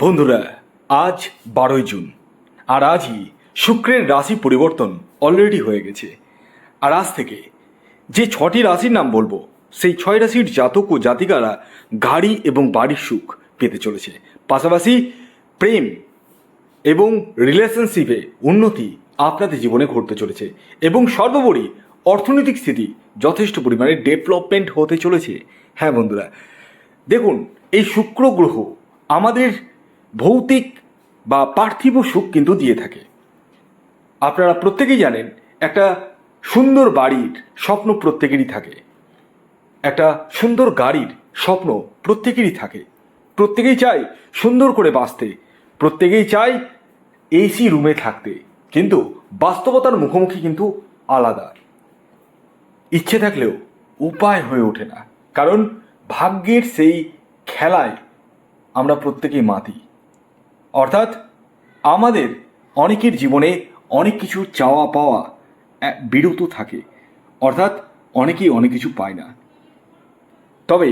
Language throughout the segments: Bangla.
বন্ধুরা, আজ বারোই জুন, আর আজই শুক্রের রাশি পরিবর্তন অলরেডি হয়ে গেছে। আর আজ থেকে যে ছটি রাশির নাম বলব, সেই ছয় রাশির জাতক ও জাতিকারা গাড়ি এবং বাড়ির সুখ পেতে চলেছে। পাশাপাশি প্রেম এবং রিলেশনশিপে উন্নতি আপনাদের জীবনে ঘটতে চলেছে এবং সর্বোপরি অর্থনৈতিক স্থিতি যথেষ্ট পরিমাণে ডেভেলপমেন্ট হতে চলেছে। হ্যাঁ বন্ধুরা, দেখুন, এই শুক্র গ্রহ আমাদের ভৌতিক বা পার্থিব সুখ কিন্তু দিয়ে থাকে। আপনারা প্রত্যেকেই জানেন, একটা সুন্দর বাড়ির স্বপ্ন প্রত্যেকেরই থাকে। একটা সুন্দর গাড়ির স্বপ্ন প্রত্যেকেরই থাকে। প্রত্যেকেই চায় সুন্দর করে বাঁচতে। প্রত্যেকেই চায় এসি রুমে থাকতে। কিন্তু বাস্তবতার মুখোমুখি কিন্তু আলাদা। ইচ্ছে থাকলেও উপায় হয়ে ওঠে না। কারণ ভাগ্যের সেই খেলায় আমরা প্রত্যেকেই মাতি। অর্থাৎ আমাদের অনেকের জীবনে অনেক কিছু চাওয়া পাওয়া বিরত থাকে। অর্থাৎ অনেকেই অনেক কিছু পায় না। তবে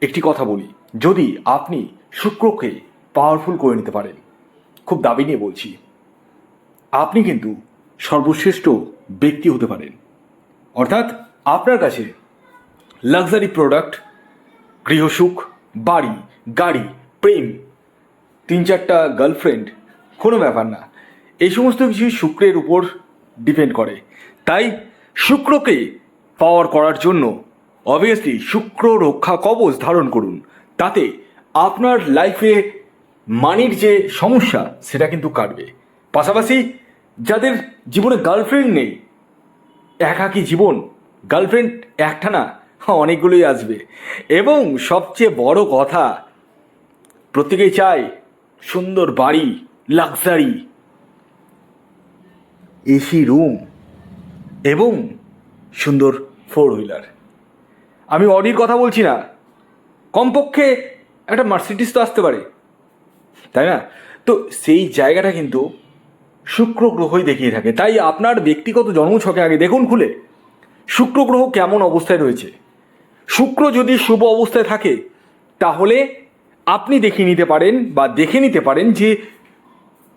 একটি কথা বলি, যদি আপনি শুক্রকে পাওয়ারফুল করে নিতে পারেন, খুব দাবি নিয়ে বলছি, আপনি কিন্তু সর্বশ্রেষ্ঠ ব্যক্তি হতে পারেন। অর্থাৎ আপনার কাছে লাক্সারি প্রোডাক্ট গৃহসুখ বাড়ি, গাড়ি, প্রেম তিন চারটা গার্লফ্রেন্ড কোনো ব্যাপার না। এই সমস্ত কিছু শুক্রের উপর ডিপেন্ড করে। তাই শুক্রকে পাওয়ার করার জন্য অবভিয়াসলি শুক্র রক্ষা কবচ ধারণ করুন। তাতে আপনার লাইফে মানির যে সমস্যা, সেটা কিন্তু কাটবে। পাশাপাশি যাদের জীবনে গার্লফ্রেন্ড নেই, একাকী জীবন গার্লফ্রেন্ড একটা না, অনেকগুলোই আসবে। এবং সবচেয়ে বড় কথা, প্রত্যেকেই চায় সুন্দর বাড়ি লাক্সারি এসি রুম এবং সুন্দর ফোর হুইলার আমি অডির কথা বলছি না। কমপক্ষে একটা মার্সিডিস তো আসতে পারে। তাই না? তো সেই জায়গাটা কিন্তু শুক্র গ্রহই দেখিয়ে থাকে। তাই আপনার ব্যক্তিগত জন্মছকে আগে দেখুন খুলে। শুক্র গ্রহ কেমন অবস্থায় রয়েছে? শুক্র যদি শুভ অবস্থায় থাকে তাহলে আপনি দেখে নিতে পারেন বা দেখে নিতে পারেন যে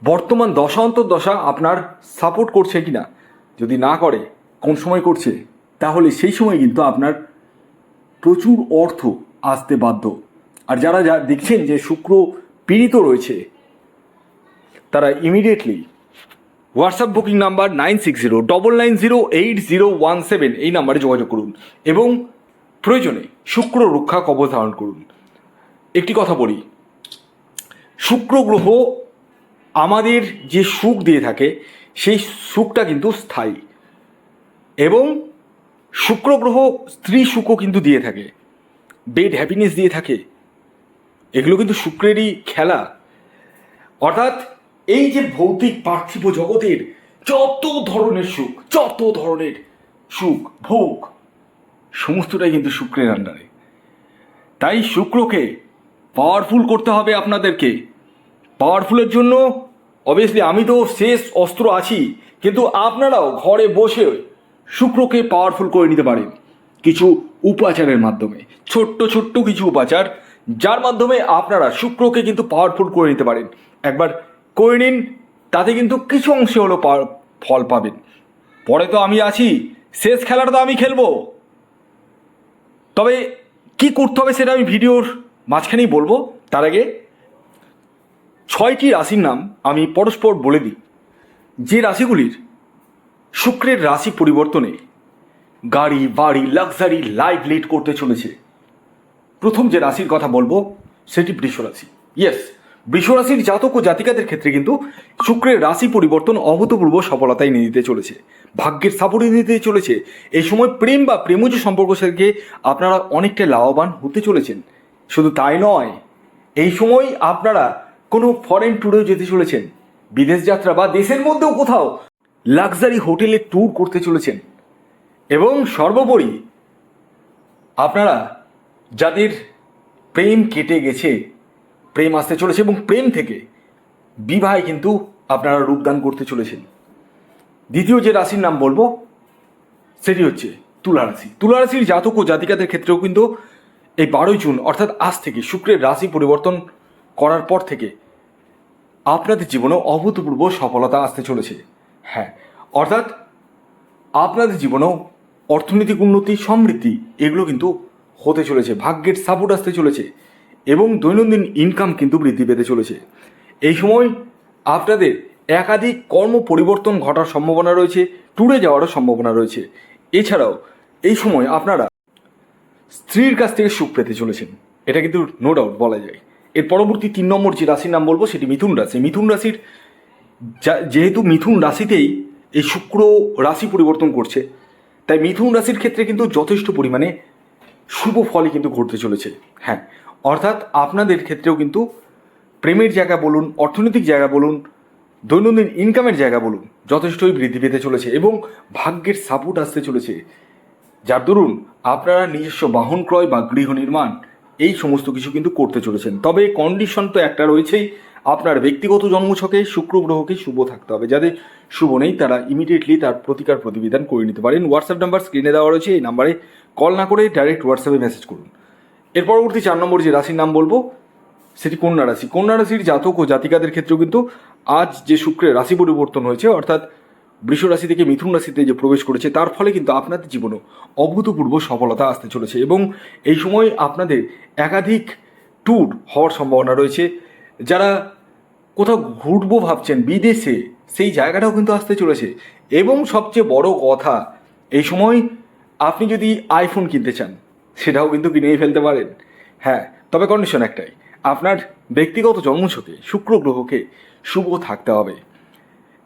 বর্তমান দশা অন্তর দশা আপনার সাপোর্ট করছে কি না যদি না করে, কোন সময় করছে, তাহলে সেই সময় কিন্তু আপনার প্রচুর অর্থ আসতে বাধ্য। আর যারা যা দেখছেন যে শুক্র পীড়িত রয়েছে, তারা immediately WhatsApp booking number nine six zero double nine zero eight zero one seven এই নাম্বারে যোগাযোগ করুন এবং প্রয়োজনে শুক্র রক্ষা কবচ ধারণ করুন। একটি কথা বলি। শুক্র গ্রহ আমাদের যে সুখ দিয়ে থাকে, সেই সুখটা কিন্তু স্থায়ী। এবং শুক্র গ্রহ স্ত্রী সুখও কিন্তু দিয়ে থাকে। বেড হ্যাপিনেস দিয়ে থাকে। এগুলো কিন্তু শুক্রেরই খেলা। অর্থাৎ এই যে ভৌতিক পার্থিব জগতের যত ধরনের সুখ, যত ধরনের সুখ, ভোগ, সমস্তটাই কিন্তু শুক্রের আন্ডারে তাই শুক্রকে পাওয়ারফুল করতে হবে আপনাদেরকে। পাওয়ারফুলের জন্য অবভিয়াসলি আমি তো শেষ অস্ত্র আছি, কিন্তু আপনারাও ঘরে বসে শুক্রকে পাওয়ারফুল করে নিতে পারেন। কিছু উপাচারের মাধ্যমে, ছোট্ট ছোট্ট কিছু উপাচার, যার মাধ্যমে আপনারা শুক্রকে কিন্তু পাওয়ারফুল করে নিতে পারেন। একবার করে নিন, তাতে কিন্তু কিছু অংশে হলো ফল পাবেন। পরে তো আমি আছি, শেষ খেলাটা তো আমি খেলব। তবে কি করতে হবে সেটা আমি ভিডিওর মাঝখানেই বলব, তার আগে ছয়টি রাশির নাম আমি পরস্পর বলে দিই। যে রাশিগুলির শুক্রের রাশি পরিবর্তনে গাড়ি, বাড়ি লাক্সারি লাইফ লিড করতে চলেছে, প্রথম যে রাশির কথা বলব, সেটি বৃষ রাশি। ইয়েস বৃষ রাশির জাতক ও জাতিকাদের ক্ষেত্রে কিন্তু শুক্রের রাশি পরিবর্তন অভূতপূর্ব সফলতায় নিয়ে দিতে চলেছে, ভাগ্যের সাপোর্ট দিতে চলেছে। এই সময় প্রেম বা প্রেমজ সম্পর্ক থেকে আপনারা অনেকটা লাভবান হতে চলেছেন। শুধু তাই নয়, এই সময় আপনারা কোনো ফরেন ট্যুরেও যেতে চলেছেন, বিদেশ যাত্রা বা দেশের মধ্যেও কোথাও লাক্সারি হোটেলে ট্যুর করতে চলেছেন। এবং সর্বোপরি আপনারা যাদের প্রেম কেটে গেছে, প্রেম আসতে চলেছে এবং প্রেম থেকে বিবাহে কিন্তু আপনারা রূপদান করতে চলেছেন। দ্বিতীয় যে রাশির নাম বলব, সেটি হচ্ছে তুলা রাশি। তুলা রাশির জাতক ও জাতিকাদের ক্ষেত্রেও কিন্তু এই বারোই জুন, অর্থাৎ আজ থেকে শুক্রের রাশি পরিবর্তন করার পর থেকে আপনাদের জীবনে অভূতপূর্ব সফলতা আসতে চলেছে। হ্যাঁ অর্থাৎ আপনাদের জীবনেও অর্থনৈতিক উন্নতি, সমৃদ্ধি এগুলো কিন্তু হতে চলেছে, ভাগ্যের সাপোর্ট আসতে চলেছে এবং দৈনন্দিন ইনকাম কিন্তু বৃদ্ধি পেতে চলেছে। এই সময় আপনাদের একাধিক কর্ম পরিবর্তন ঘটার সম্ভাবনা রয়েছে ট্যুরে যাওয়ারও সম্ভাবনা রয়েছে। এছাড়াও এই সময় আপনারা স্ত্রীর কাছ থেকে সুখ পেতে চলেছেন। এটা কিন্তু নো ডাউট বলা যায়। এর পরবর্তী তিন নম্বর যে রাশির নাম বলব, সেটি মিথুন রাশি। মিথুন রাশির যেহেতু মিথুন রাশিতেই এই শুক্র রাশি পরিবর্তন করছে, তাই মিথুন রাশির ক্ষেত্রে কিন্তু যথেষ্ট পরিমাণে শুভ ফলই কিন্তু ঘটতে চলেছে। হ্যাঁ অর্থাৎ আপনাদের ক্ষেত্রেও কিন্তু প্রেমের জায়গা বলুন, অর্থনৈতিক জায়গা বলুন, দৈনন্দিন ইনকামের জায়গা বলুন, যথেষ্টই বৃদ্ধি পেতে চলেছে এবং ভাগ্যের সাপোর্ট আসতে চলেছে। যার দরুন আপনারা নিজস্ব বাহন ক্রয় বা গৃহ নির্মাণ, এই সমস্ত কিছু কিন্তু করতে চলেছেন। তবে কন্ডিশন তো একটা রয়েছেই, আপনার ব্যক্তিগত জন্মছকে শুক্র গ্রহকে শুভ থাকতে হবে। যাদের শুভ নেই, তারা ইমিডিয়েটলি তার প্রতিকার প্রতিবিধান করে নিতে পারেন। হোয়াটসঅ্যাপ নাম্বার স্ক্রিনে দেওয়া রয়েছে, এই নাম্বারে কল না করে ডাইরেক্ট হোয়াটসঅ্যাপে মেসেজ করুন। এর পরবর্তী চার নম্বর যে রাশির নাম বলব, সেটি কন্যা রাশি। কন্যা রাশির জাতক ও জাতিকাদের ক্ষেত্রেও কিন্তু আজ যে শুক্রের রাশি পরিবর্তন হয়েছে, অর্থাৎ বৃষ রাশি থেকে মিথুন রাশিতে যে প্রবেশ করেছে, তার ফলে কিন্তু আপনাদের জীবনেও অভূতপূর্ব সফলতা আসতে চলেছে এবং এই সময় আপনাদের একাধিক ট্যুর হওয়ার সম্ভাবনা রয়েছে। যারা কোথাও ঘুরবো ভাবছেন, বিদেশে, সেই জায়গাটাও কিন্তু আসতে চলেছে। এবং সবচেয়ে বড় কথা, এই সময় আপনি যদি আইফোন কিনতে চান, সেটাও কিন্তু কিনেই ফেলতে পারেন। হ্যাঁ তবে কন্ডিশন একটাই, আপনার ব্যক্তিগত জন্মছকে, শুক্র গ্রহকে শুভ থাকতে হবে।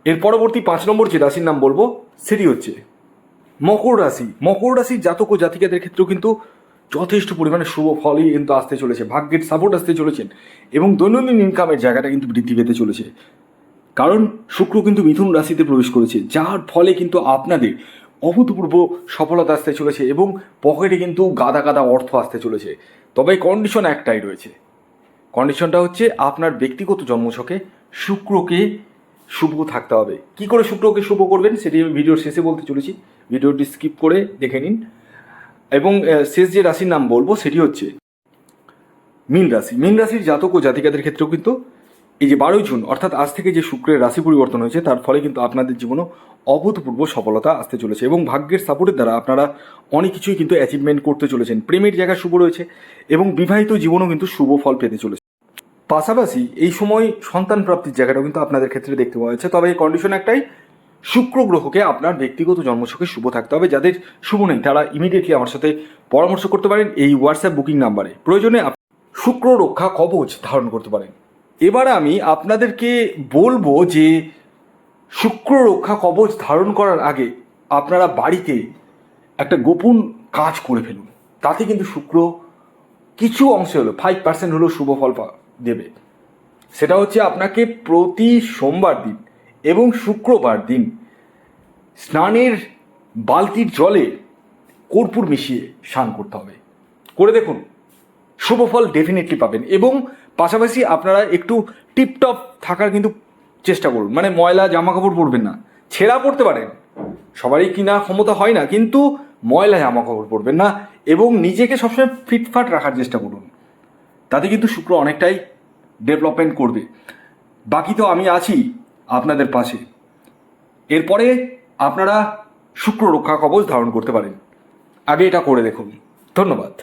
এর পরবর্তী পাঁচ নম্বর যে রাশির নাম বলব, সেটি হচ্ছে মকর রাশি। মকর রাশির জাতক ও জাতিকাদের ক্ষেত্রেও কিন্তু যথেষ্ট পরিমাণে শুভ ফলই কিন্তু আসতে চলেছে, ভাগ্যের সাপোর্ট আসতে চলেছেন এবং দৈনন্দিন ইনকামের জায়গাটা কিন্তু বৃদ্ধি পেতে চলেছে। কারণ শুক্র কিন্তু মিথুন রাশিতে প্রবেশ করেছে, যার ফলে কিন্তু আপনাদের অভূতপূর্ব সফলতা আসতে চলেছে এবং পকেটে কিন্তু গাদা গাদা অর্থ আসতে চলেছে। তবে কন্ডিশন একটাই রয়েছে। কন্ডিশনটা হচ্ছে আপনার ব্যক্তিগত জন্মছকে শুক্রকে শুভ থাকতে হবে। কি করে শুক্রকে শুভ করবেন সেটি আমি ভিডিওর শেষে বলতে চলেছি। ভিডিওটি স্কিপ করে দেখে নিন। এবং শেষ যে রাশির নাম বলব সেটি হচ্ছে মীন রাশি। মীন রাশির জাতক ও জাতিকাদের ক্ষেত্রেও কিন্তু এই যে বারোই জুন, অর্থাৎ আজ থেকে যে শুক্রের রাশি পরিবর্তন হয়েছে, তার ফলে কিন্তু আপনাদের জীবনেও অভূতপূর্ব সফলতা আসতে চলেছে এবং ভাগ্যের সাপোর্টের দ্বারা আপনারা অনেক কিছুই কিন্তু অ্যাচিভমেন্ট করতে চলেছেন। প্রেমের জায়গা শুভ রয়েছে এবং বিবাহিত জীবনও কিন্তু শুভ ফল পেতে চলেছে। পাশাপাশি এই সময় সন্তান প্রাপ্তির জায়গাটাও কিন্তু আপনাদের ক্ষেত্রে দেখতে পাওয়া যাচ্ছে। তবে এই কন্ডিশন একটাই, শুক্র গ্রহকে আপনার ব্যক্তিগত জন্মছকে শুভ থাকতে হবে। যাদের শুভ নেই, তারা ইমিডিয়েটলি আমার সাথে পরামর্শ করতে পারেন এই হোয়াটসঅ্যাপ বুকিং নাম্বারে প্রয়োজনে শুক্র রক্ষা কবচ ধারণ করতে পারেন। এবার আমি আপনাদেরকে বলব যে, শুক্র রক্ষা কবচ ধারণ করার আগে আপনারা বাড়িতে একটা গোপন কাজ করে ফেলুন। তাতে কিন্তু শুক্র কিছু অংশে হলো ফাইভ পার্সেন্ট হলেও শুভ ফল পা- দেবে। সেটা হচ্ছে আপনাকে প্রতি সোমবার দিন এবং শুক্রবার দিন স্নানের বালতির জলে কর্পূর মিশিয়ে স্নান করতে হবে। করে দেখুন, শুভ ফল ডেফিনেটলি পাবেন এবং পাশাপাশি আপনারা একটু টিপটপ থাকার কিন্তু চেষ্টা করুন। মানে ময়লা জামা কাপড় পরবেন না। ছেঁড়া পড়তে পারেন। সবারই কিনা ক্ষমতা হয় না, কিন্তু ময়লা জামা কাপড় পরবেন না এবং নিজেকে সবসময় ফিটফাট রাখার চেষ্টা করুন। তাতে কিন্তু শুক্র অনেকটাই ডেভেলপমেন্ট করবে। বাকি তো আমি আছি আপনাদের পাশে। এরপরে আপনারা শুক্র রক্ষা কবচ ধারণ করতে পারেন। আগে এটা করে দেখুন। ধন্যবাদ।